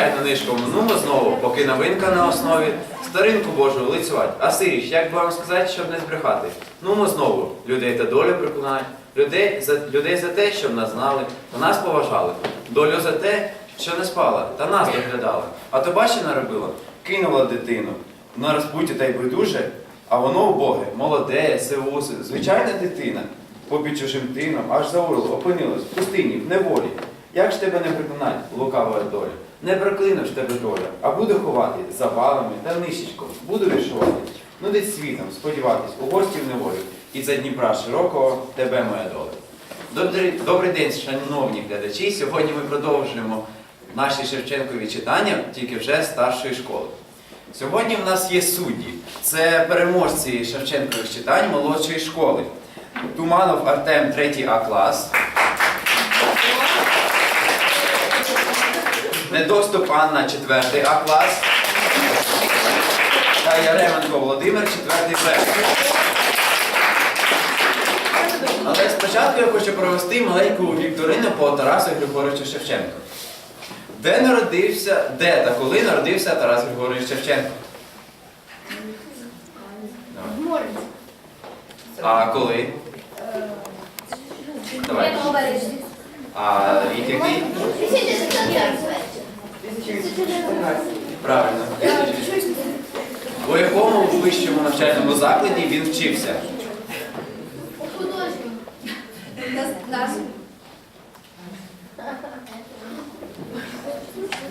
Звичайно, нишком нумо знову, поки новинка на основі, старинку Божу лицювать. А сиріш, як би вам сказати, щоб не збрехати? Нумо знову, людей та долю приклинають, людей за, людей за те, щоб нас знали, та нас поважали, долю за те, що не спала, та нас доглядала. А то бачи наробила, кинула дитину на розпуття та й байдуже, а воно убоге, молоде, сивусе, звичайна дитина. Попід чужим тином, аж за урло опинилась в пустині, в неволі. Як ж тебе не приклинать, лукава доля? Не проклину тебе доля, а буду ховати завалами та нищечком, буду вишувати, нудить світом, сподіватись, у гості в неволі, і за Дніпра широкого тебе моя доля. Добрий, добрий день, шановні глядачі. Сьогодні ми продовжуємо наші Шевченкові читання, тільки вже старшої школи. Сьогодні в нас є судді. Це переможці Шевченкових читань молодшої школи. Туманов Артем 3 А клас. Недоступ Анна 4 А клас. Та Яременко Володимир 4 Б. Але спочатку я хочу провести маленьку вікторину по Тарасу Григоровичу Шевченку. Де народився, де та коли народився Тарас Григорович Шевченко? Давай. А коли? Давай. А рік який? Правильно. У якому вищому навчальному закладі він вчився?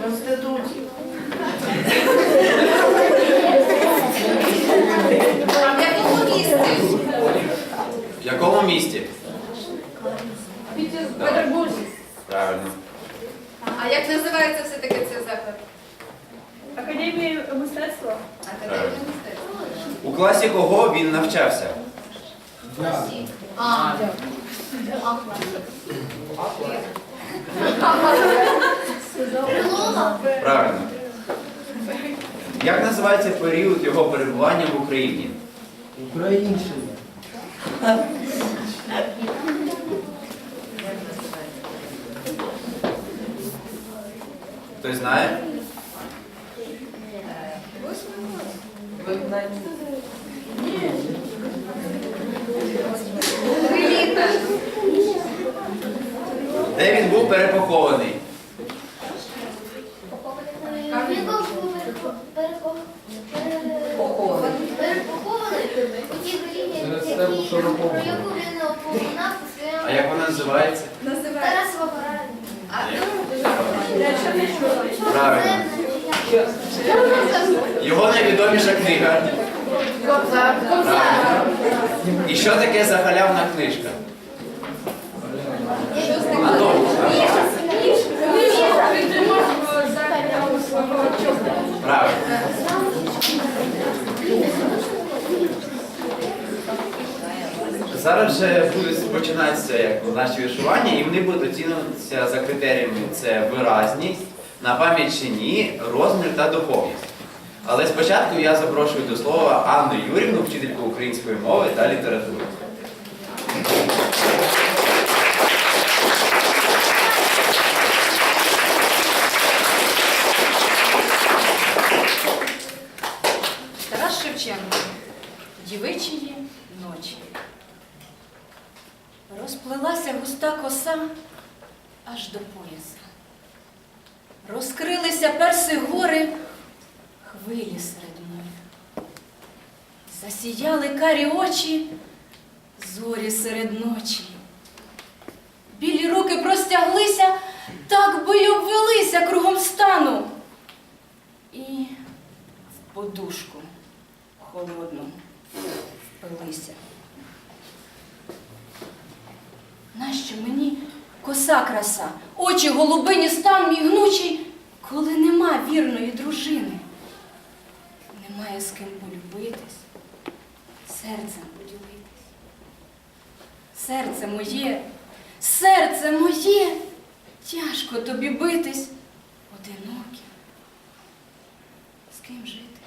В інституті. В якому місці? В якому місті? В Петербурзі. Правильно. А як називається все-таки цей заклад? Академії мистецтва. Академія мистецтва. У класі кого він навчався? А, Правильно. Як називається період його перебування в Україні? Українщина. Хтось знає? Де він був перепохований? А як вона називається? Називається. А, Правильно. Його найвідоміша книга. Правильно. І що таке за халявна книжка? Антон, правильно. Зараз вже будуть починатися як наші віршування, і вони будуть оцінюватися за критеріями це виразність, на пам'ять чи ні, розмір та духовність. Але спочатку я запрошую до слова Анну Юрівну, вчительку української мови та літератури. Тарас Шевченко. Дівичії ночі. Розплилася густа коса аж до пояса. Розкрилися перси гори, хвилі серед моря. Засіяли карі очі, зорі серед ночі. Білі руки простяглися, так би й обвелися кругом стану. І в подушку холодну впилися. Нащо мені коса краса, очі голубині стан мій гнучий, коли нема вірної дружини? Немає з ким полюбитись, серцем поділитись. Серце моє, серце моє, тяжко тобі битись, одиноке. З ким жити?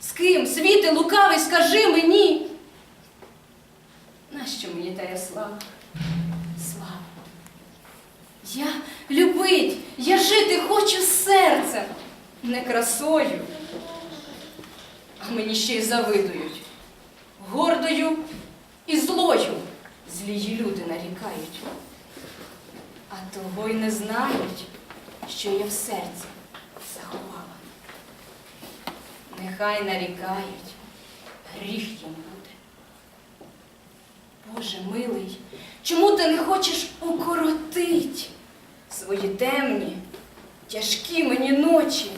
З ким, світи лукавий, скажи мені. Нащо мені тая слава? Я любить, я жити хочу серцем. не красою, а мені ще й завидують. Гордою і злою злії люди нарікають. А того й не знають, що я в серці заховала. Нехай нарікають, гріх їм буде. Боже милий, чому ти не хочеш укоротить свої темні, тяжкі мені ночі?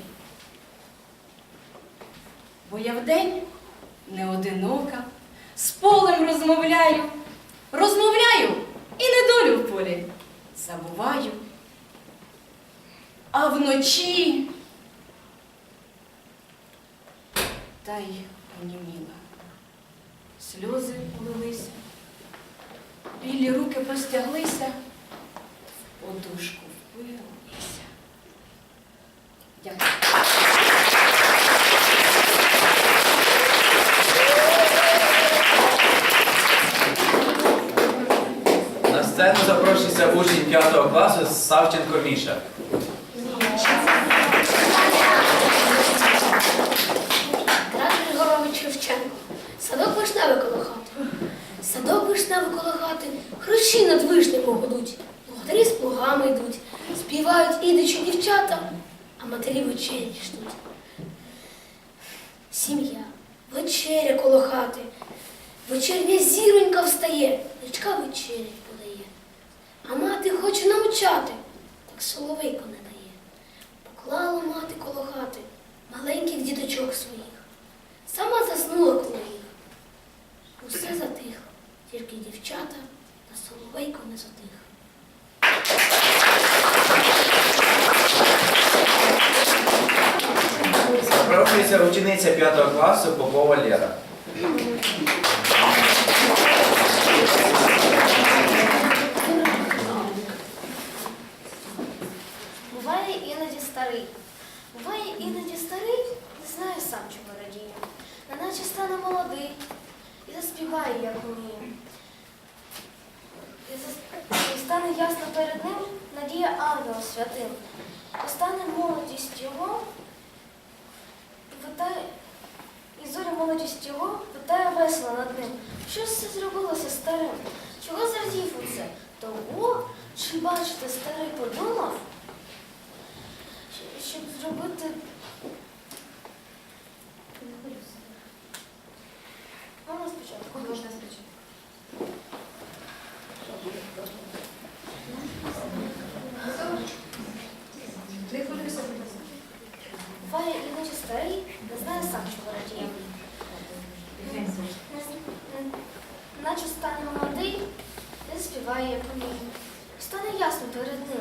Бо я вдень не одинока, з полем розмовляю, розмовляю і недолю в полі забуваю. А вночі та й оніміла. Сльози полилися, білі руки простяглися, в подушку Дякую. На сцену запрошується учень 5 класу Савченко Міша. Садок вишневий коло хати. Садок вишневий коло хати, хрущі над вишнею гудуть. Ідичі дівчата, а матері вечері ждуть. Сім'я, вечеря коло хати. Вечерня зіронька встає, дочка вечерять подає. А мати хоче навчати, так соловейко не дає. Поклала мати коло хати маленьких діточок своїх. Сама заснула коло їх. Усе затихло, тільки дівчата та соловейко не затих. Запрошується учениця 5 класу Попова Лера. Буває іноді старий. Буває іноді старий, не знає сам, чого радіє. Неначе стане молодий і заспіває, як уміє. І, стане ясно перед ним надія ангела святим. І молодість його, і витає, і зоря молодість його питає весело над ним. Що ж це зробилося старим? Чого зрадів оце? Того, чи бачите, старий подумав, щоб зробити. Можна спочатку? Можна спочатку. Не хвилюйся, будь ласка. Буває іноді старий, не знає сам, чого радіє. Не- не- Наче стане молодий, він співає, як уміє. Стане ясно перед ним.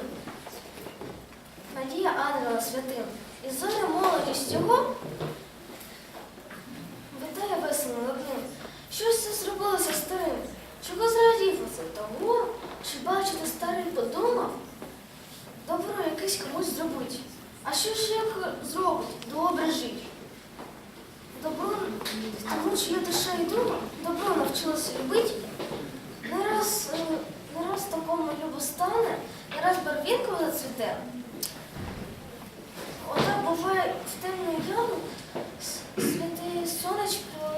Надія ангела святим. І зоря молодість його витає весело над ним. Щось це зробилося старим. Чого зрадів оце? Того, чи бачите, старий подумав? Добро якесь комусь зробить. А що ж як зробить? Добре жить. Добро, тому що я душа і дума, добро навчилася любити. Не раз, е, не раз такому любо стане, не раз барвінкою зацвіте. Отак буває в темну яму святе сонечко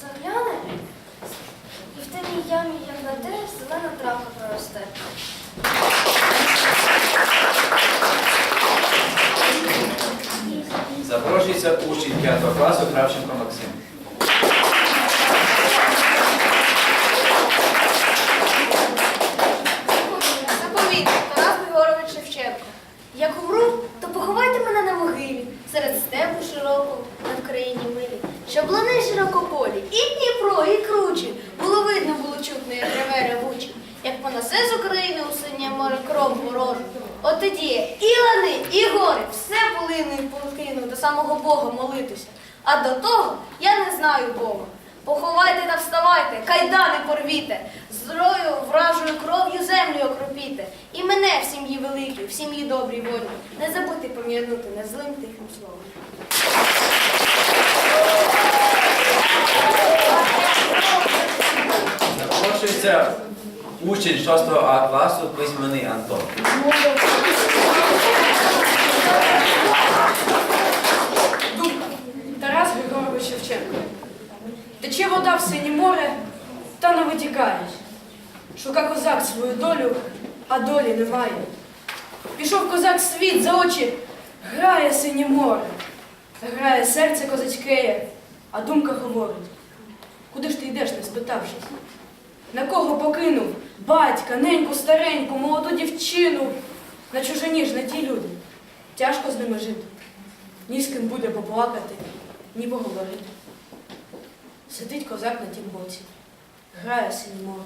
загляне, і в темній ямі, як на те, зелена травка проросте. Запрошується учень 5 класу Кравченко Максим. Заповіт Тарас Григорович Шевченко. Як умру, то поховайте мене на могилі, серед степу широкого, на Вкраїні милі. Щоб лани широкополі, і Дніпро, і кручі, було видно, було чутно, як реве ревуче. Як понасе з України у синє море кров ворожу. От тоді і лани, і гори, все полину і покину до самого Бога молитися. А до того я не знаю Бога. Поховайте та вставайте, кайдани порвіте, зрою вражою кров'ю землю окропіте. І мене в сім'ї великій, в сім'ї добрій волі. Не забудьте пом'янути незлим тихим словом. Запрошується учень шостого А класу письменний Антон. Дуб Тарас Григорович Шевченко. Тече вода в сині море, та не витікає. Шука козак свою долю, а долі немає. Пішов козак світ за очі, грає синє море, грає серце козачкеє, а думка говорить. Куди ж ти йдеш, не спитавшись? На кого покинув? Батька, неньку, стареньку, молоду дівчину. На чужині ж на ті люди. Тяжко з ними жити. Ні з ким буде поплакати, ні поговорити. Сидить козак на тім боці, грає синє море.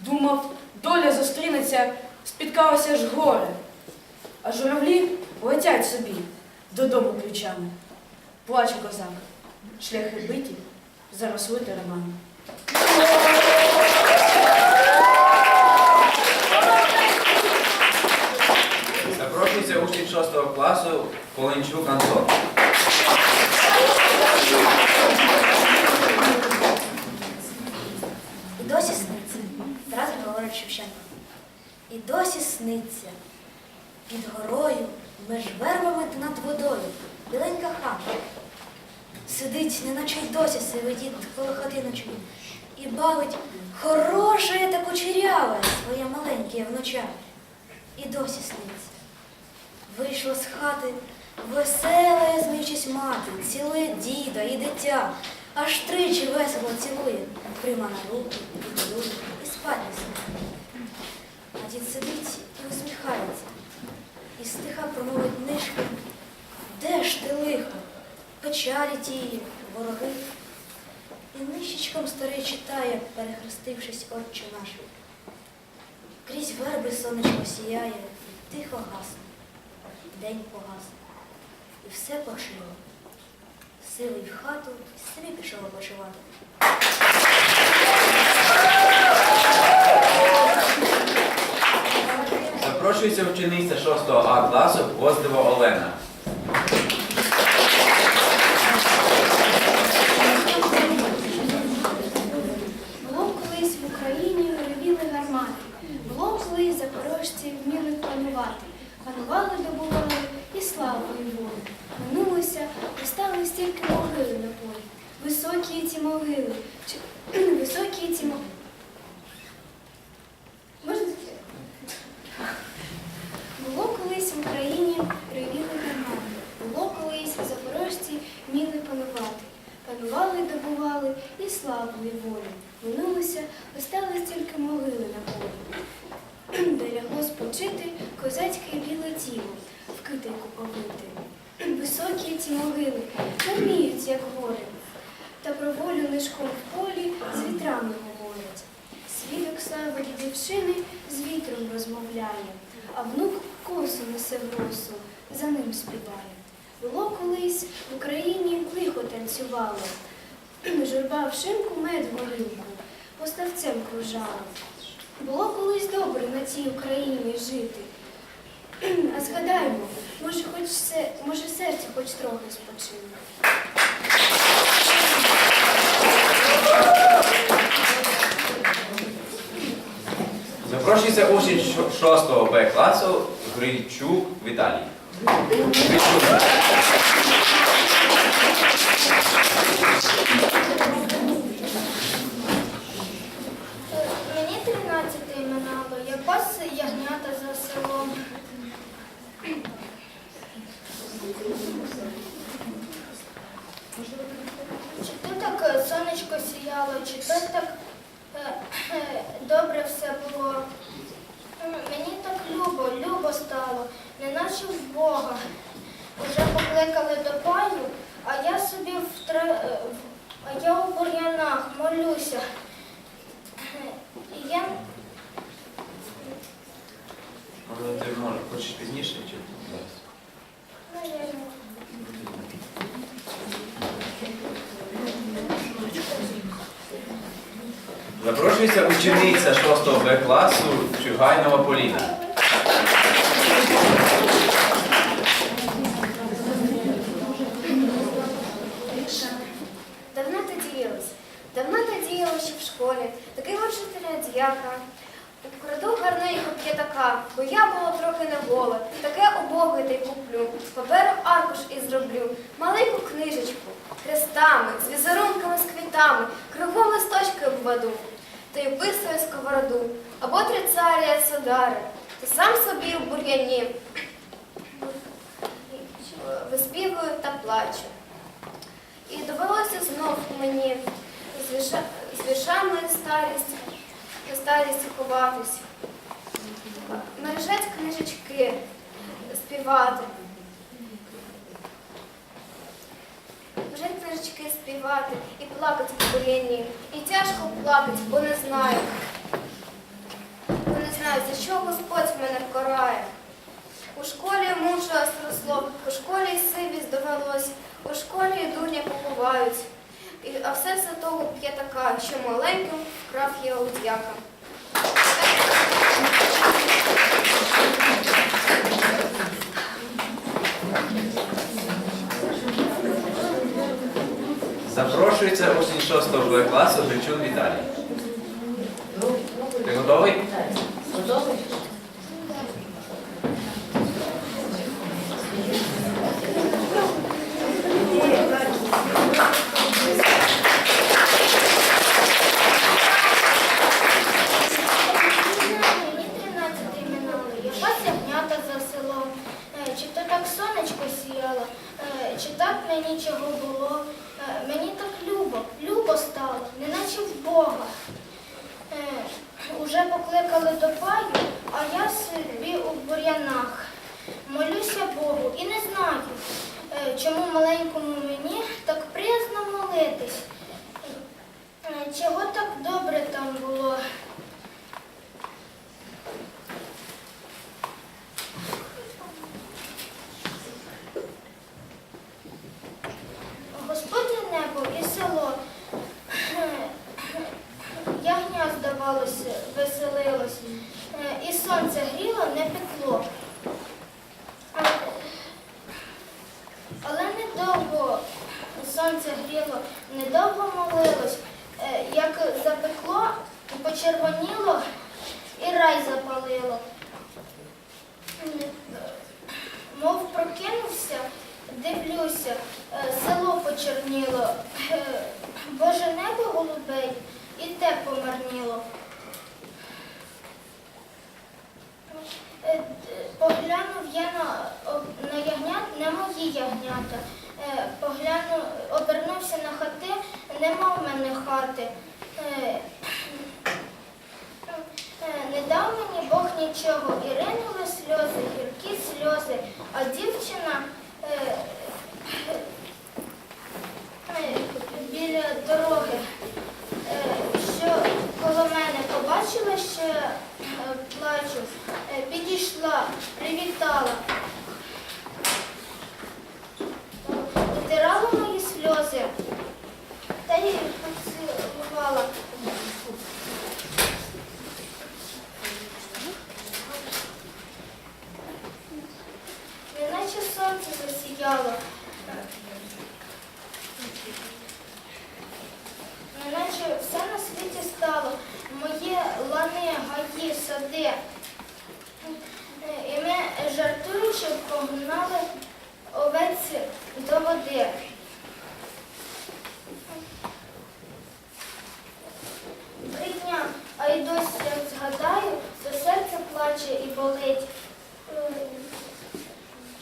Думав, доля зустрінеться, спіткалося ж горе. А журавлі летять собі додому ключами. Плаче козак, шляхи биті, заросли теремами. Запрошується учень 6 Коленчук Антон. І досі сниться. Тарас Григорович Шевченко. І досі сниться. Під горою, меж вербами над водою. Біленька хата. Сидить, неначе й досі сивидіт коло хати. І бавить хороше та кучеряве своє маленьке внуча. І досі сниться. Вийшла з хати, весела, зміючись мати, цілує діда і дитя, аж тричі весело цілує, прийма на руки, і годує, і спать несе. А дід сидить і усміхається, і стиха промовить нишки. Де ж ти лихо? Печалі тії, вороги. І нищечком старий читає, перехрестившись, отче наш. Крізь верби сонечко сіяє, тихо гасне. День погасне. І все пошило. Силий в хату і собі пішов опочивати. Запрошується учениця 6 А класу Гвоздева Олена. Було колись в Україні ревіли гармати. Було колись запорожці вміли панувати. Панували, добували і славу і волю. Минулося, постали стільки могили на полі. Високі ці могили, високі ці могили. Можна? Було колись в Україні ревіли гармати. Було колись запорожці вміли панувати. Панували, добували і славу, і волю. Минулося, осталось тільки могили на полі. Де лягло спочити козацьке біле тіло, в китайку повити. Високі ці могили, не вміють, як гори, та про волю нишком в полі з вітрами говорять. Свідок слави дівчини з вітром розмовляє, а внук косу несе в росу, за ним співає. Було колись в Україні лихо танцювало, журба в шинку мед горілку, поставцем кружала. Було колись добре на цій Україні жити. А згадаємо, може, хоч се, може серце хоч трохи спочине. Запрошується учень 6 Б класу Грильчук Віталій. Грильчук. Мені 13 минало, я пас ягнята за селом. Чи то так е, сонечко сіяло, чи то так е, е, добре все було. М, Мені так любо, любо стало, неначе в Бога. Уже до паю, а я собі в тра... е, а я у бур'янах молюся. Я Ну, ти може хочеш пізніше чи зараз? Наверно. Запрошується учениця 6 Б класу Чугайнова Поліна. Давно ти діялась, давно ти діяла ще в школі, такий вчителя дяка. Украду гарненько п'ятака, бо я була трохи не гола, таке убоге та й куплю. Паперу аркуш і зроблю, маленьку книжечку, хрестами, з візерунками, з квітами, роби свою сковороду, або три царя цудари, ти сам собі в бур'яні виспівую та плачу. І довелося знов мені з віша- з віршами старість, ховатись, мережать книжечки, співати. Вже книжечки співати і плакати в бур'яні. І тяжко плакати, бо не знаю. Бо не знаю, за що Господь мене вкорає. У школі мужа зросло, у школі сивість довелось, у школі дурня поховають. І, а все за того п'ятака, що маленьким вкрав я у дяка. Запрошується учень 6 Б класу Гречун Віталій. Ти готовий? Мені чи так мені чого було. Е, Мені так любо, любо стало, неначе в Бога. Е, Уже покликали до паю, а я собі у бур'янах. Молюся Богу і не знаю, е, чому маленькому мені так приязно молитись. Чого так добре там було. Сонце гріло, не пекло. Але- Але недовго сонце гріло, недовго молилось, Е, як запекло, почервоніло і рай запалило. Мов прокинувся, дивлюся, е, село почерніло, е, Боже небо голубей, і те помарніло. Е, д- Поглянув я на, о- на ягнят, не мої ягнята. Е, Поглянув, обернувся на хати, нема в мене хати. Е, Е, Не дав мені Бог нічого, і ринули сльози, гіркі сльози, а дівчина е, біля дороги, що коло мене побачила, що плачу, підійшла, привітала, витирала мої сльози. Та й поцілувала. Неначе сонце засіяло. Неначе все на світі стало. Мої лани, гаї, сади. І ми, жартуючи, погнали овець до води. Три дня, а й досі як згадаю, то серце плаче і болить.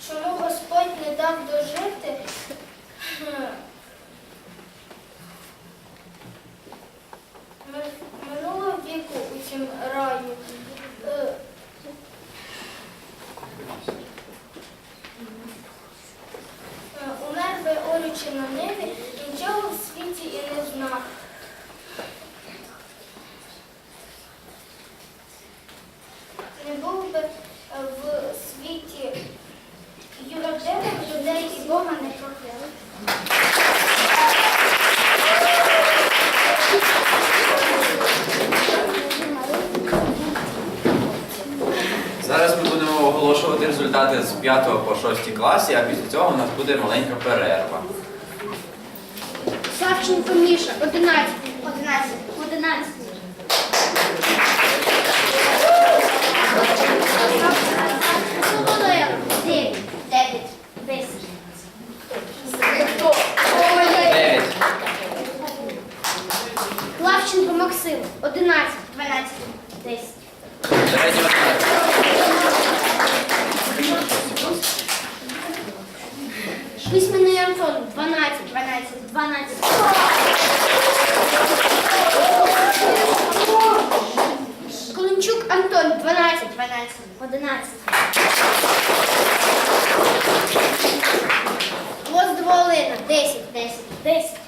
Чому Господь не дав дожити? Минуло віку у цім раю. Е, е, Умер би орючи на небі, нічого в світі і не знав. Не був би е, в світі юродивих людей і Бога не прокляв. Зараз ми будемо оголошувати результати з 5 по 6 класі, а після цього у нас буде маленька перерва. Савченко Міша, 11. 11. 11. Солодоя, 9. 9. 10. 9, Клавченко Максим, 11. 11. Гвоздова Олена 10, 10, 10.